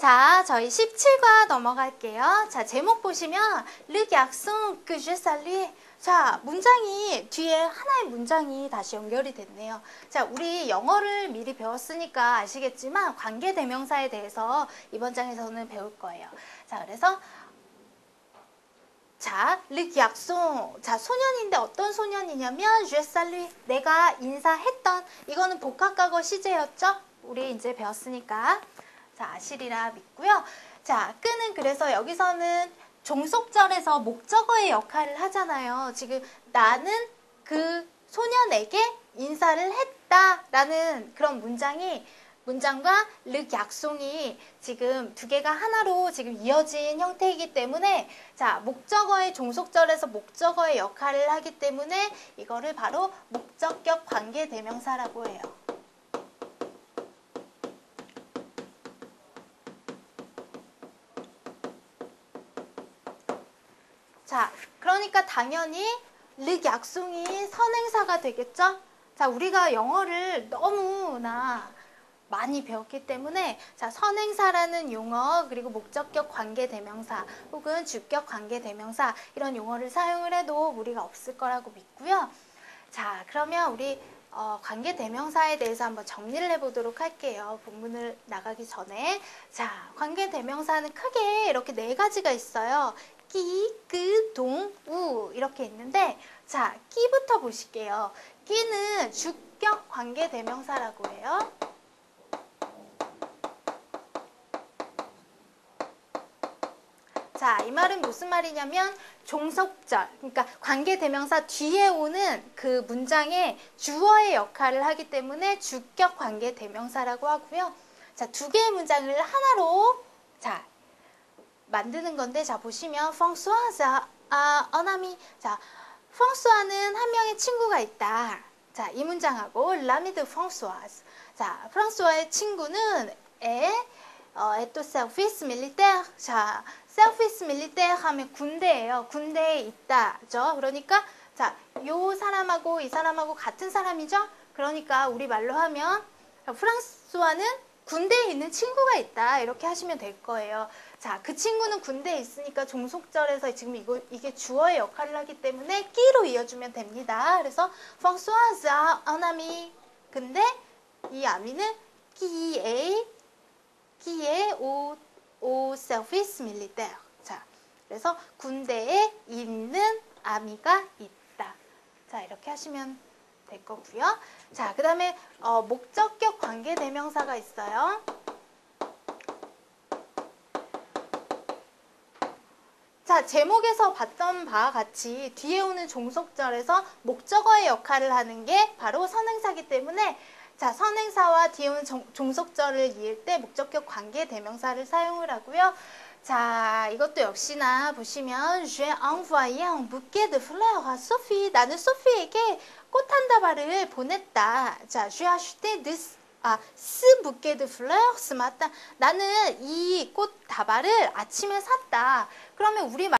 자, 저희 17과 넘어갈게요. 자, 제목 보시면 Le garçon que. 자, 문장이 뒤에 하나의 문장이 다시 연결이 됐네요. 자, 우리 영어를 미리 배웠으니까 아시겠지만 관계 대명사에 대해서 이번 장에서는 배울 거예요. 자, 그래서 자, 르 약속. 자, 소년인데 어떤 소년이냐면 salue. 내가 인사했던 이거는 복합과거 시제였죠? 우리 이제 배웠으니까. 자, 아시리라 믿고요. 자, 끄는 그래서 여기서는 종속절에서 목적어의 역할을 하잖아요. 지금 나는 그 소년에게 인사를 했다라는 그런 문장이 문장과 르 약송이 지금 두 개가 하나로 지금 이어진 형태이기 때문에 자 목적어의 종속절에서 목적어의 역할을 하기 때문에 이거를 바로 목적격 관계 대명사라고 해요. 자, 그러니까 당연히 르 약송이 선행사가 되겠죠? 자, 우리가 영어를 너무나 많이 배웠기 때문에 자, 선행사라는 용어 그리고 목적격 관계 대명사 혹은 주격 관계 대명사 이런 용어를 사용을 해도 무리가 없을 거라고 믿고요. 자, 그러면 우리 어, 관계 대명사에 대해서 한번 정리를 해보도록 할게요. 본문을 나가기 전에. 자, 관계 대명사는 크게 이렇게 네 가지가 있어요. 끼, 그, 동, 우 이렇게 있는데 자, 끼부터 보실게요. 끼는 주격 관계 대명사라고 해요. 자, 이 말은 무슨 말이냐면 종속절, 그러니까 관계 대명사 뒤에 오는 그 문장의 주어의 역할을 하기 때문에 주격 관계 대명사라고 하고요. 자, 두 개의 문장을 하나로 자, 만드는 건데 자, 보시면 펑수아즈 아, 어나미 자, 펑수아는 한 명의 친구가 있다. 자, 이 문장하고 라미드 펑수아즈 자, 프랑스와의 친구는 에 어, 에또 셀피스 밀리테 자, 셀피스 밀리테 하면 군대예요. 군대에 있다죠. 그러니까 자, 요 사람하고 이 사람하고 같은 사람이죠. 그러니까 우리 말로 하면 프랑스와는 군대에 있는 친구가 있다. 이렇게 하시면 될 거예요. 자, 그 친구는 군대에 있으니까 종속절에서 지금 이거, 이게 주어의 역할을 하기 때문에 끼로 이어주면 됩니다. 그래서 펑수아즈 아나미 근데 이 아미는 끼에 끼에 오, 오 서비스 밀리테어. 자, 그래서 군대에 있는 아미가 있다. 자, 이렇게 하시면 될 거고요. 자, 그 다음에 어, 목적격 관계 대명사가 있어요. 자, 제목에서 봤던 바와 같이 뒤에 오는 종속절에서 목적어의 역할을 하는 게 바로 선행사기 때문에 자, 선행사와 뒤에 오는 종, 종속절을 이을 때 목적격 관계 대명사를 사용을 하고요. 자, 이것도 역시나 보시면 J'ai envoyé un bouquet de fleurs à Sophie. 나는 소피에게 꽃 한 다발을 보냈다. 자, J'ai acheté de 아, 스 bouquet de fleurs 맞다. 나는 이 꽃 다발을 아침에 샀다. 그러면 우리 말